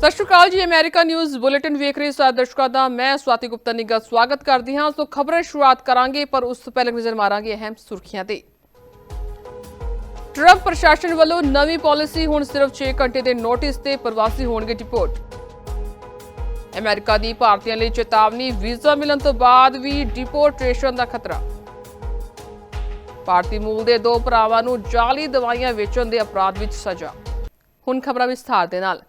ਸਤਿ ਸ਼੍ਰੀ ਅਕਾਲ ਜੀ, America news bulletin ਵੇਖ ਰਹੇ ਸਾਰੇ ਦਰਸ਼ਕਾਂ ਦਾ। ਮੈਂ ਸਵਾਤੀ ਗੁਪਤਾ ਨਿੱਗਾ ਸਵਾਗਤ ਕਰਦੀ ਹਾਂ। ਸੋ ਖਬਰਾਂ ਸ਼ੁਰੂਆਤ ਕਰਾਂਗੇ, ਪਰ ਉਸ ਤੋਂ ਪਹਿਲਾਂ ਨਜ਼ਰ ਮਾਰਾਂਗੇ ਅਹਿਮ ਸੁਰਖੀਆਂ ਤੇ। ਟਰੰਪ ਪ੍ਰਸ਼ਾਸਨ ਵੱਲੋਂ ਨਵੀਂ ਪਾਲਿਸੀ, ਹੁਣ ਸਿਰਫ 6 ਘੰਟੇ ਦੇ ਨੋਟਿਸ ਤੇ ਪ੍ਰਵਾਸੀ ਹੋਣਗੇ ਡਿਪੋਰਟ। ਅਮਰੀਕਾ ਦੀ ਭਾਰਤੀਆਂ ਲਈ ਚੇਤਾਵਨੀ, ਵੀਜ਼ਾ ਮਿਲਣ ਤੋਂ ਬਾਅਦ ਵੀ ਡਿਪੋਰਟੇਸ਼ਨ ਦਾ ਖਤਰਾ। ਭਾਰਤੀ ਮੂਲ ਦੇ ਦੋ ਭਰਾਵਾਂ ਨੂੰ ਜਾਲੀ ਦਵਾਈਆਂ ਵੇਚਣ ਦੇ ਅਪਰਾਧ ਵਿੱਚ ਸਜ਼ਾ। ਹੁਣ ਖਬਰਾਂ ਵਿਸਥਾਰ ਦੇ ਨਾਲ।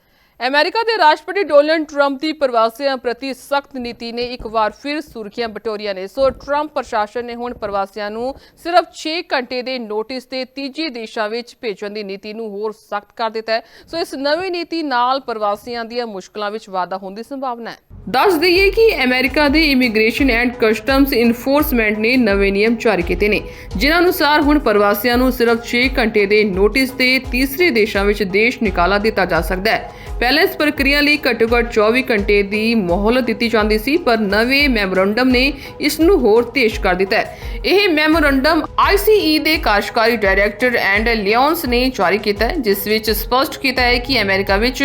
ਅਮਰੀਕਾ ਦੇ ਰਾਸ਼ਟਰਪਤੀ ਡੋਨਲਡ ਟਰੰਪ ਦੀ ਪ੍ਰਵਾਸੀਆਂ ਪ੍ਰਤੀ ਸਖਤ ਨੀਤੀ ਨੇ ਇੱਕ ਵਾਰ ਫਿਰ ਸੁਰਖੀਆਂ ਬਟੋਰੀਆਂ ਨੇ। ਸੋ ਟਰੰਪ ਪ੍ਰਸ਼ਾਸਨ ਨੇ ਹੁਣ ਪ੍ਰਵਾਸੀਆਂ ਨੂੰ ਸਿਰਫ 6 ਘੰਟੇ ਦੇ ਨੋਟਿਸ ਤੇ ਤੀਜੇ ਦੇਸ਼ਾਂ ਵਿੱਚ ਭੇਜਣ ਦੀ ਨੀਤੀ ਨੂੰ ਹੋਰ ਸਖਤ ਕਰ ਦਿੱਤਾ ਹੈ। ਸੋ ਇਸ ਨਵੀਂ ਨੀਤੀ ਨਾਲ ਪ੍ਰਵਾਸੀਆਂ ਦੀਆਂ ਮੁਸ਼ਕਲਾਂ ਵਿੱਚ ਵਾਧਾ ਹੋਣ ਦੀ ਸੰਭਾਵਨਾ ਹੈ। ਦੱਸ ਦਈਏ ਕਿ ਅਮਰੀਕਾ ਦੇ ਇਮੀਗ੍ਰੇਸ਼ਨ ਐਂਡ ਕਸਟਮਸ ਇਨਫੋਰਸਮੈਂਟ ਨੇ ਨਵੇਂ ਨਿਯਮ ਜਾਰੀ ਕੀਤੇ ਨੇ, ਜਿਨ੍ਹਾਂ ਅਨੁਸਾਰ ਹੁਣ ਪ੍ਰਵਾਸੀਆਂ ਨੂੰ ਸਿਰਫ 6 ਘੰਟੇ ਦੇ ਨੋਟਿਸ ਤੇ ਤੀਸਰੇ ਦੇਸ਼ਾਂ ਵਿੱਚ ਦੇਸ਼ ਨਿਕਾਲਾ ਦਿੱਤਾ ਜਾ ਸਕਦਾ ਹੈ। ਪਹਿਲਾਂ ਇਸ ਪ੍ਰਕਿਰਿਆ ਲਈ ਘੱਟੋ ਘੱਟ 24 ਘੰਟੇ ਦੀ ਮੋਹਲਤ ਦਿੱਤੀ ਜਾਂਦੀ ਸੀ, ਪਰ ਨਵੇਂ ਮੈਮੋਰੰਡਮ ਨੇ ਇਸ ਨੂੰ ਹੋਰ ਤੇਜ਼ ਕਰ ਦਿੱਤਾ ਹੈ। ਇਹ ਮੈਮੋਰੰਡਮ ICE ਦੇ ਕਾਰਜਕਾਰੀ ਡਾਇਰੈਕਟਰ ਐਂਡ ਲਿਓਨਸ ਨੇ ਜਾਰੀ ਕੀਤਾ ਹੈ, ਜਿਸ ਵਿੱਚ ਸਪਸ਼ਟ ਕੀਤਾ ਹੈ ਕਿ ਅਮਰੀਕਾ ਵਿੱਚ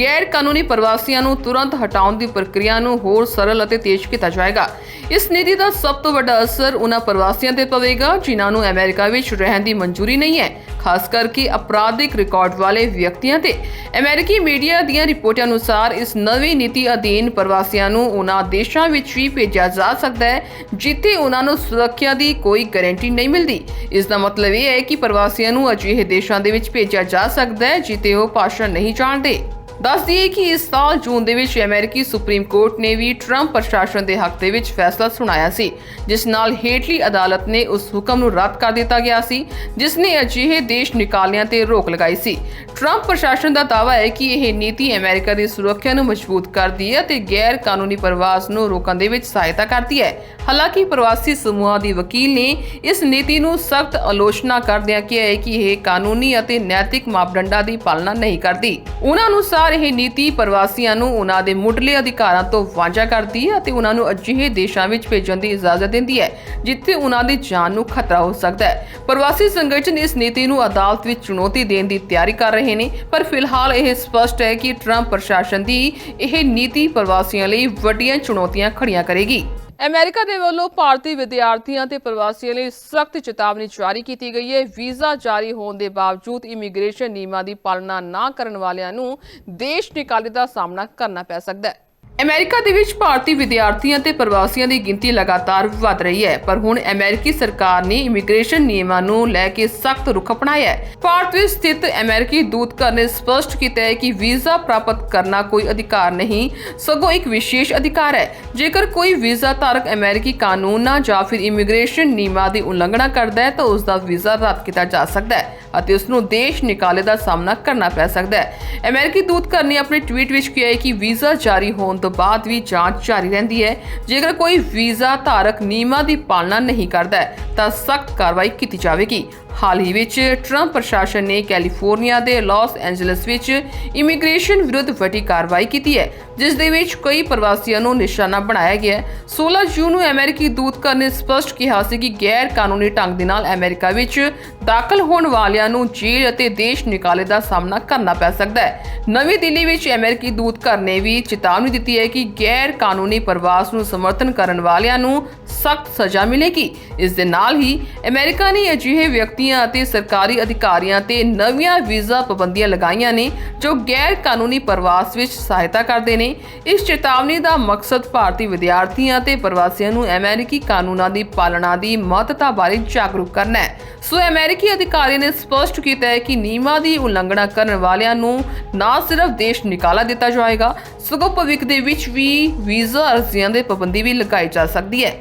ਗੈਰ ਕਾਨੂੰਨੀ ਪ੍ਰਵਾਸੀਆਂ ਨੂੰ ਤੁਰੰਤ ਹਟਾਉਣ ਦੀ ਪ੍ਰਕਿਰਿਆ ਨੂੰ ਹੋਰ ਸਰਲ ਅਤੇ ਤੇਜ਼ ਕੀਤਾ ਜਾਏਗਾ। ਇਸ ਨੀਤੀ ਦਾ ਸਭ ਤੋਂ ਵੱਡਾ ਅਸਰ ਉਹਨਾਂ ਪ੍ਰਵਾਸੀਆਂ ਤੇ ਪਵੇਗਾ, ਜਿਨ੍ਹਾਂ ਨੂੰ ਅਮਰੀਕਾ ਵਿੱਚ ਰਹਿਣ ਦੀ ਮਨਜ਼ੂਰੀ ਨਹੀਂ ਹੈ। ਖਾਸ ਕਰਕੇ ਅਪਰਾਧਿਕ ਰਿਕਾਰਡ ਵਾਲੇ ਵਿਅਕਤੀਆਂ ਤੇ। ਅਮਰੀਕੀ ਮੀਡੀਆ ਦੀਆਂ ਰਿਪੋਰਟਾਂ ਅਨੁਸਾਰ ਇਸ ਨਵੀਂ ਨੀਤੀ ਅਧੀਨ ਪ੍ਰਵਾਸੀਆਂ ਨੂੰ ਉਹਨਾਂ ਦੇਸ਼ਾਂ ਵਿੱਚ ਵੀ ਭੇਜਿਆ ਜਾ ਸਕਦਾ ਹੈ, ਜਿੱਥੇ ਉਹਨਾਂ ਨੂੰ ਸੁਰੱਖਿਆ ਦੀ ਕੋਈ ਗਾਰੰਟੀ ਨਹੀਂ ਮਿਲਦੀ। ਇਸ ਦਾ ਮਤਲਬ ਇਹ ਹੈ ਕਿ ਪ੍ਰਵਾਸੀਆਂ ਨੂੰ ਅਜਿਹੇ ਦੇਸ਼ਾਂ ਦੇ ਵਿੱਚ ਭੇਜਿਆ ਜਾ ਸਕਦਾ ਹੈ, ਜਿੱਥੇ ਉਹ ਭਾਸ਼ਾ ਨਹੀਂ ਜਾਣਦੇ। ਦੱਸ ਦਈਏ ਕਿ ਇਸ ਸਾਲ ਜੂਨ ਦੇ ਵਿੱਚ ਅਮਰੀਕੀ ਸੁਪਰੀਮ ਕੋਰਟ ਨੇ ਵੀ ਟਰੰਪ ਪ੍ਰਸ਼ਾਸਨ ਦੇ ਹੱਕ ਦੇ ਵਿੱਚ ਫੈਸਲਾ ਸੁਣਾਇਆ ਸੀ, ਜਿਸ ਨਾਲ ਹੇਠਲੀ ਅਦਾਲਤ ਨੇ ਉਸ ਹੁਕਮ ਨੂੰ ਰੱਦ ਕਰ ਦਿੱਤਾ ਗਿਆ ਸੀ, ਜਿਸ ਨੇ ਅਜਿਹੇ ਦੇਸ਼ ਨਿਕਾਲਿਆਂ ਤੇ ਰੋਕ ਲਗਾਈ ਸੀ। ਟਰੰਪ ਪ੍ਰਸ਼ਾਸਨ ਦਾ ਦਾਅਵਾ ਹੈ ਕਿ ਇਹ ਨੀਤੀ ਅਮਰੀਕਾ ਦੀ ਸੁਰੱਖਿਆ ਨੂੰ ਮਜ਼ਬੂਤ ਕਰਦੀ ਹੈ ਤੇ ਗੈਰ ਕਾਨੂੰਨੀ ਪ੍ਰਵਾਸ ਨੂੰ ਰੋਕਣ ਦੇ ਵਿੱਚ ਸਹਾਇਤਾ ਕਰਦੀ ਹੈ। ਹਾਲਾਂਕਿ ਪ੍ਰਵਾਸੀ ਸਮੂਹਾਂ ਦੀ ਵਕੀਲ ਨੇ ਇਸ ਨੀਤੀ ਨੂੰ ਸਖਤ ਆਲੋਚਨਾ ਕਰਦਿਆਂ ਕਿਹਾ ਹੈ ਕਿ ਇਹ ਕਾਨੂੰਨੀ ਅਤੇ ਨੈਤਿਕ ਮਾਪਦੰਡਾਂ ਦੀ ਪਾਲਣਾ ਨਹੀਂ ਕਰਦੀ। ਉਹਨਾਂ ਅਨੁਸਾਰ ਇਹ ਨੀਤੀ ਪ੍ਰਵਾਸੀਆਂ ਨੂੰ ਉਹਨਾਂ ਦੇ ਮੁੱਢਲੇ ਅਧਿਕਾਰਾਂ ਤੋਂ ਵਾਂਝਾ ਕਰਦੀ ਹੈ ਅਤੇ ਉਹਨਾਂ ਨੂੰ ਅਜਿਹੇ ਦੇਸ਼ਾਂ ਵਿੱਚ ਭੇਜਣ ਦੀ ਇਜਾਜ਼ਤ ਦਿੰਦੀ ਹੈ, ਜਿੱਥੇ ਉਹਨਾਂ ਦੀ ਜਾਨ ਨੂੰ ਖਤਰਾ ਹੋ ਸਕਦਾ ਹੈ। ਪ੍ਰਵਾਸੀ ਸੰਗਠਨ ਇਸ ਨੀਤੀ ਨੂੰ ਅਦਾਲਤ ਵਿੱਚ ਚੁਣੌਤੀ ਦੇਣ ਦੀ ਤਿਆਰੀ ਕਰ ਰਹੇ ਨੇ, ਪਰ ਫਿਲਹਾਲ ਇਹ ਸਪਸ਼ਟ ਹੈ ਕਿ ਟਰੰਪ ਪ੍ਰਸ਼ਾਸਨ ਦੀ ਇਹ ਨੀਤੀ ਪ੍ਰਵਾਸੀਆਂ ਲਈ ਵੱਡੀਆਂ ਚੁਣੌਤੀਆਂ ਖੜੀਆਂ ਕਰੇਗੀ। ਅਮਰੀਕਾ ਦੇ ਵੱਲੋਂ ਭਾਰਤੀ ਵਿਦਿਆਰਥੀਆਂ ਤੇ ਪ੍ਰਵਾਸੀਆਂ ਲਈ ਸਖਤ ਚੇਤਾਵਨੀ ਜਾਰੀ ਕੀਤੀ ਗਈ ਹੈ। ਵੀਜ਼ਾ ਜਾਰੀ ਹੋਣ ਦੇ ਬਾਵਜੂਦ ਇਮੀਗ੍ਰੇਸ਼ਨ ਨਿਯਮਾਂ ਦੀ ਪਾਲਣਾ ਨਾ ਕਰਨ ਵਾਲਿਆਂ ਨੂੰ ਦੇਸ਼ ਨਿਕਾਲੇ ਦਾ ਸਾਹਮਣਾ ਕਰਨਾ ਪੈ ਸਕਦਾ ਹੈ। ਅਮਰੀਕਾ ਦੇ ਵਿੱਚ ਭਾਰਤੀ ਵਿਦਿਆਰਥੀਆਂ ਤੇ ਪ੍ਰਵਾਸੀਆਂ ਦੀ ਗਿਣਤੀ ਲਗਾਤਾਰ ਵਧ ਰਹੀ ਹੈ, ਪਰ ਹੁਣ ਅਮਰੀਕੀ ਸਰਕਾਰ ਨੇ ਇਮੀਗ੍ਰੇਸ਼ਨ ਨਿਯਮਾਂ ਨੂੰ ਲੈ ਕੇ ਸਖਤ ਰੁਖ ਅਪਣਾਇਆ ਹੈ। ਭਾਰਤ ਵਿੱਚ ਸਥਿਤ ਅਮਰੀਕੀ ਦੂਤਘਰ ਨੇ ਸਪਸ਼ਟ ਕੀਤਾ ਹੈ ਕਿ ਵੀਜ਼ਾ ਪ੍ਰਾਪਤ ਕਰਨਾ ਕੋਈ ਅਧਿਕਾਰ ਨਹੀਂ, ਸਗੋਂ ਇੱਕ ਵਿਸ਼ੇਸ਼ ਅਧਿਕਾਰ ਹੈ। ਜੇਕਰ ਕੋਈ ਵੀਜ਼ਾ ਧਾਰਕ ਅਮਰੀਕੀ ਕਾਨੂੰਨਾਂ ਜਾਂ ਫਿਰ ਇਮੀਗ੍ਰੇਸ਼ਨ ਨਿਯਮਾਂ ਦੀ ਉਲੰਘਣਾ ਕਰਦਾ ਹੈ, ਤਾਂ ਉਸ ਦਾ ਵੀਜ਼ਾ ਰੱਦ ਕੀਤਾ ਜਾ ਸਕਦਾ ਹੈ। ਅਤੇ ਉਸ ਨੂੰ ਦੇਸ਼ ਨਿਕਾਲੇ ਦਾ ਸਾਹਮਣਾ ਕਰਨਾ ਪੈ ਸਕਦਾ ਹੈ। ਅਮਰੀਕੀ ਦੂਤਘਰ ਨੇ ਆਪਣੇ ਟਵੀਟ ਵਿੱਚ ਕਿਹਾ ਹੈ ਕਿ ਵੀਜ਼ਾ ਜਾਰੀ ਹੋਣ ਤੋਂ ਬਾਅਦ ਵੀ ਜਾਂਚ ਜਾਰੀ ਰਹਿੰਦੀ ਹੈ। ਜੇਕਰ ਕੋਈ ਵੀਜ਼ਾ ਧਾਰਕ ਨਿਯਮਾਂ ਦੀ ਪਾਲਣਾ ਨਹੀਂ ਕਰਦਾ ਤਾਂ ਸਖਤ ਕਾਰਵਾਈ ਕੀਤੀ ਜਾਵੇਗੀ। ਹਾਲ ਹੀ ਵਿੱਚ ਟਰੰਪ ਪ੍ਰਸ਼ਾਸਨ ਨੇ ਕੈਲੀਫੋਰਨੀਆ ਦੇ ਲਾਸ ਐਂਜਲਸ ਵਿੱਚ ਇਮੀਗ੍ਰੇਸ਼ਨ ਵਿਰੁੱਧ ਵੱਡੀ ਕਾਰਵਾਈ ਕੀਤੀ ਹੈ, ਜਿਸ ਦੇ ਵਿੱਚ ਕਈ ਪ੍ਰਵਾਸੀਆਂ ਨੂੰ ਨਿਸ਼ਾਨਾ ਬਣਾਇਆ ਗਿਆ ਹੈ। 16 ਜੂਨ ਨੂੰ ਅਮਰੀਕੀ ਦੂਤਘਰ ਨੇ ਸਪਸ਼ਟ ਕਿਹਾ ਸੀ ਕਿ ਗੈਰ ਕਾਨੂੰਨੀ ਢੰਗ ਦੇ ਨਾਲ ਅਮਰੀਕਾ ਵਿੱਚ ਦਾਖਲ ਹੋਣ ਵਾਲਿਆਂ ਨੂੰ ਜੇਲ੍ਹ ਅਤੇ ਦੇਸ਼ ਨਿਕਾਲੇ ਦਾ ਸਾਹਮਣਾ ਕਰਨਾ ਪੈ ਸਕਦਾ ਹੈ। ਨਵੀਂ ਦਿੱਲੀ ਵਿੱਚ ਅਮਰੀਕੀ ਦੂਤਘਰ ਨੇ ਵੀ ਚੇਤਾਵਨੀ ਦਿੱਤੀ ਹੈ ਕਿ ਗੈਰ ਕਾਨੂੰਨੀ ਪ੍ਰਵਾਸ ਨੂੰ ਸਮਰਥਨ ਕਰਨ ਵਾਲਿਆਂ ਨੂੰ ਸਖਤ ਸਜ਼ਾ ਮਿਲੇਗੀ। ਇਸ ਦੇ ਨਾਲ ਹੀ ਅਮਰੀਕਾ ਨੇ ਅਜਿਹੇ ਵਿਅਕਤੀਆਂ ਅਤੇ ਸਰਕਾਰੀ ਅਧਿਕਾਰੀਆਂ ਤੇ ਨਵੀਆਂ ਵੀਜ਼ਾ ਪਾਬੰਦੀਆਂ ਲਗਾਈਆਂ ਨੇ ਜੋ ਗੈਰ ਕਾਨੂੰਨੀ ਪ੍ਰਵਾਸ ਵਿੱਚ ਸਹਾਇਤਾ ਕਰਦੇ ਨੇ। ਇਸ ਚੇਤਾਵਨੀ ਦਾ ਮਕਸਦ ਭਾਰਤੀ ਵਿਦਿਆਰਥੀਆਂ ਤੇ ਪ੍ਰਵਾਸੀਆਂ ਨੂੰ ਅਮਰੀਕੀ ਕਾਨੂੰਨਾਂ ਦੀ ਪਾਲਣਾ ਦੀ ਮਹੱਤਤਾ ਬਾਰੇ ਜਾਗਰੂਕ ਕਰਨਾ ਹੈ। ਸੋ ਅਮਰੀਕੀ ਅਧਿਕਾਰੀ ਨੇ ਸਪਸ਼ਟ ਕੀਤਾ ਹੈ ਕਿ ਨਿਯਮਾਂ ਦੀ ਉਲੰਘਣਾ ਕਰਨ ਵਾਲਿਆਂ ਨੂੰ ਨਾ ਸਿਰਫ ਦੇਸ਼ ਨਿਕਾਲਾ ਦਿੱਤਾ ਜਾਏਗਾ, ਸਗੋਂ ਭਵਿੱਖ ਦੇ ਵਿੱਚ ਵੀ ਵੀਜ਼ਾ ਅਰਜ਼ੀਆਂ ਦੇ ਪਾਬੰਦੀ ਵੀ ਲਗਾਈ ਜਾ ਸਕਦੀ ਹੈ।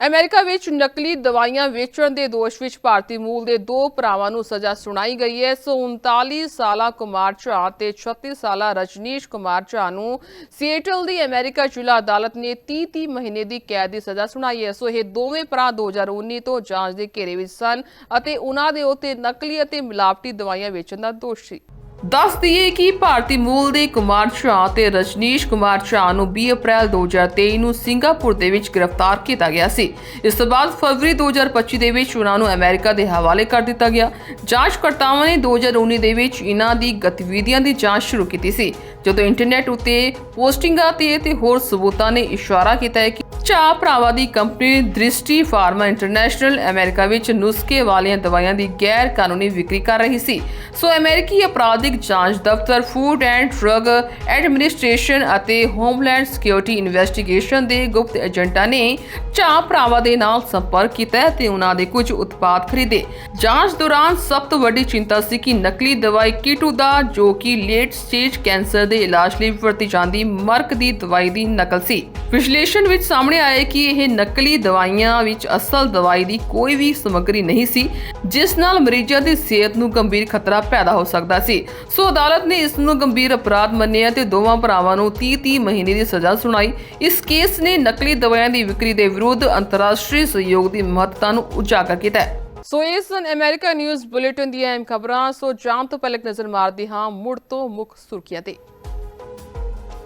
ਅਮਰੀਕਾ ਵਿੱਚ ਨਕਲੀ ਦਵਾਈਆਂ ਵੇਚਣ ਦੇ ਦੋਸ਼ ਵਿੱਚ ਭਾਰਤੀ ਮੂਲ ਦੇ ਦੋ ਭਰਾਵਾਂ ਨੂੰ ਸਜ਼ਾ ਸੁਣਾਈ ਗਈ ਹੈ। ਸੋ 39 ਸਾਲਾ ਕੁਮਾਰ ਝਾ ਤੇ 36 ਸਾਲਾ ਰਜਨੀਸ਼ ਕੁਮਾਰ ਝਾ ਨੂੰ ਸੀਏਟਲ ਦੀ ਅਮਰੀਕਾ ਜ਼ਿਲ੍ਹਾ ਅਦਾਲਤ ਨੇ 30-30 ਮਹੀਨੇ ਦੀ ਕੈਦ ਦੀ ਸਜ਼ਾ ਸੁਣਾਈ ਹੈ। ਸੋ ਇਹ ਦੋਵੇਂ ਭਰਾ 2019 ਤੋਂ ਜਾਂਚ ਦੇ ਘੇਰੇ ਵਿੱਚ ਸਨ ਅਤੇ ਉਹਨਾਂ ਦੇ ਉੱਤੇ ਨਕਲੀ ਅਤੇ ਮਿਲਾਵਟੀ ਦਵਾਈਆਂ ਵੇਚਣ ਦਾ ਦੋਸ਼ ਸੀ। ਦੱਸ ਦਈਏ ਕਿ ਭਾਰਤੀ ਮੂਲ ਦੇ ਕੁਮਾਰ ਸ਼ਾਹ ਤੇ ਰਜਨੀਸ਼ ਕੁਮਾਰ ਸ਼ਾਹ ਨੂੰ 20 ਅਪ੍ਰੈਲ 2023 ਨੂੰ ਸਿੰਗਾਪੁਰ ਦੇ ਵਿੱਚ ਗ੍ਰਿਫਤਾਰ ਕੀਤਾ ਗਿਆ ਸੀ। ਇਸ ਤੋਂ ਬਾਅਦ ਫਰਵਰੀ 2025 ਦੇ ਵਿੱਚ ਉਹਨਾਂ ਨੂੰ ਅਮਰੀਕਾ ਦੇ ਹਵਾਲੇ ਕਰ ਦਿੱਤਾ ਗਿਆ। ਜਾਂਚਕਰਤਾਵਾਂ ਨੇ 2019 ਦੇ ਵਿੱਚ ਇਹਨਾਂ ਦੀ ਗਤੀਵਿਧੀਆਂ ਦੀ ਜਾਂਚ ਸ਼ੁਰੂ ਕੀਤੀ ਸੀ, ਜਦੋਂ ਇੰਟਰਨੈਟ ਉੱਤੇ ਪੋਸਟਿੰਗਾਂ ਤੇ ਤੇ ਹੋਰ ਸਬੂਤਾਂ ਨੇ ਇਸ਼ਾਰਾ ਕੀਤਾ ਹੈ ਕਿ ਚਾਹ ਭਰਾਵਾਂ ਦੀ company Drishti pharma international America ਵਿੱਚ ਨੁਸਖੇ ਵਾਲੀਆਂ ਦਵਾਈਆਂ ਦੀ ਗੈਰ ਕਾਨੂੰਨੀ ਵਿਕਰੀ ਕਰ ਰਹੀ ਸੀ। ਸੋ ਅਮਰੀਕੀ ਅਪਰਾਧਿਕ ਜਾਂਚ ਦਫ਼ਤਰ ਫੂਡ ਐਂਡ ਡਰੱਗ ਐਡਮਿਨਿਸਟ੍ਰੇਸ਼ਨ ਅਤੇ ਹੋਮਲੈਂਡ ਸਿਕਿਉਰਿਟੀ ਇਨਵੈਸਟੀਗੇਸ਼ਨ ਦੇ ਗੁਪਤ ਏਜੰਟਾਂ ਨੇ ਚਾਹ ਭਰਾਵਾਂ ਦੇ ਨਾਲ ਸੰਪਰਕ ਕੀਤਾ ਤੇ ਉਹਨਾਂ ਦੇ ਕੁਝ ਉਤਪਾਦ ਖਰੀਦੇ। ਜਾਂਚ ਦੌਰਾਨ ਸਭ ਤੋਂ ਵੱਡੀ ਚਿੰਤਾ ਸੀ ਕਿ ਨਕਲੀ ਦਵਾਈ ਕੀਟੂ ਦਾ, ਜੋ ਕਿ ਲੇਟ ਸਟੇਜ ਕੈਂਸਰ ਦੇ ਇਲਾਜ ਲਈ ਵਰਤੀ ਜਾਂਦੀ ਮਰਕ ਦੀ ਦਵਾਈ ਦੀ ਨਕਲ ਸੀ। ਵਿਸ਼ਲੇਸ਼ਣ ਵਿੱਚ ਸਾਹਮਣੇ ਆਇਆ ਕਿ ਇਹ ਨਕਲੀ ਦਵਾਈਆਂ ਵਿੱਚ ਅਸਲ ਦਵਾਈ ਦੀ ਕੋਈ ਵੀ ਸਮੱਗਰੀ ਨਹੀਂ ਸੀ, ਜਿਸ ਨਾਲ ਮਰੀਜ਼ਾਂ ਦੀ ਸਿਹਤ ਨੂੰ ਗੰਭੀਰ ਖਤਰਾ ਪੈਦਾ ਹੋ ਸਕਦਾ ਸੀ। ਸੋ ਅਦਾਲਤ ਨੇ ਇਸ ਨੂੰ ਗੰਭੀਰ ਅਪਰਾਧ ਮੰਨਿਆ ਤੇ ਦੋਵਾਂ ਭਰਾਵਾਂ ਨੂੰ 30-30 ਮਹੀਨੇ ਦੀ ਸਜ਼ਾ ਸੁਣਾਈ। ਇਸ ਕੇਸ ਨੇ ਨਕਲੀ ਦਵਾਈਆਂ ਦੀ ਵਿਕਰੀ ਦੇ ਵਿਰੁੱਧ ਅੰਤਰਰਾਸ਼ਟਰੀ ਸਹਿਯੋਗ ਦੀ ਮਹੱਤਤਾ ਨੂੰ ਉਜਾਗਰ ਕੀਤਾ ਹੈ। ਸੋ ਇਸ ਸਨ ਅਮਰੀਕਾ ਨਿਊਜ਼ ਬੁਲੇਟਿਨ ਦੀਆਂ ਅਹਿਮ ਖਬਰਾਂ, ਸੋ ਜਾਣ ਤੋਂ ਪਹਿਲਾਂ ਇੱਕ ਨਜ਼ਰ ਮਾਰਦੇ ਹਾਂ ਮੁੜ ਤੋਂ ਮੁੱਖ ਸੁਰਖੀਆਂ ਤੇ।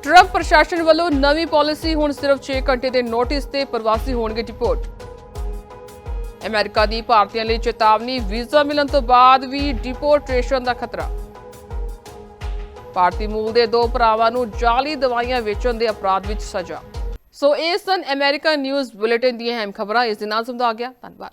ਟਰੰਪ ਪ੍ਰਸ਼ਾਸਨ ਵੱਲੋਂ ਨਵੀਂ ਪਾਲਿਸੀ, ਹੁਣ ਸਿਰਫ 6 ਘੰਟੇ ਦੇ ਨੋਟਿਸ ਤੇ ਪ੍ਰਵਾਸੀ ਹੋਣਗੇ ਡਿਪੋਰਟ। ਅਮਰੀਕਾ ਦੀ ਭਾਰਤੀਆਂ ਲਈ ਚੇਤਾਵਨੀ, ਵੀਜ਼ਾ ਮਿਲਣ ਤੋਂ ਬਾਅਦ ਵੀ ਡਿਪੋਰਟੇਸ਼ਨ ਦਾ ਖਤਰਾ। ਭਾਰਤੀ ਮੂਲ ਦੇ ਦੋ ਭਰਾਵਾਂ ਨੂੰ ਜਾਲੀ ਦਵਾਈਆਂ ਵੇਚਣ ਦੇ ਅਪਰਾਧ ਵਿੱਚ ਸਜ਼ਾ। ਸੋ ਇਹ ਸਨ ਅਮਰੀਕਾ ਨਿਊਜ਼ ਬੁਲੇਟਿਨ ਦੀਆਂ ਅਹਿਮ ਖਬਰਾਂ। ਇਸ ਦੇ ਨਾਲ ਸਮਝਾ ਗਿਆ। ਧੰਨਵਾਦ।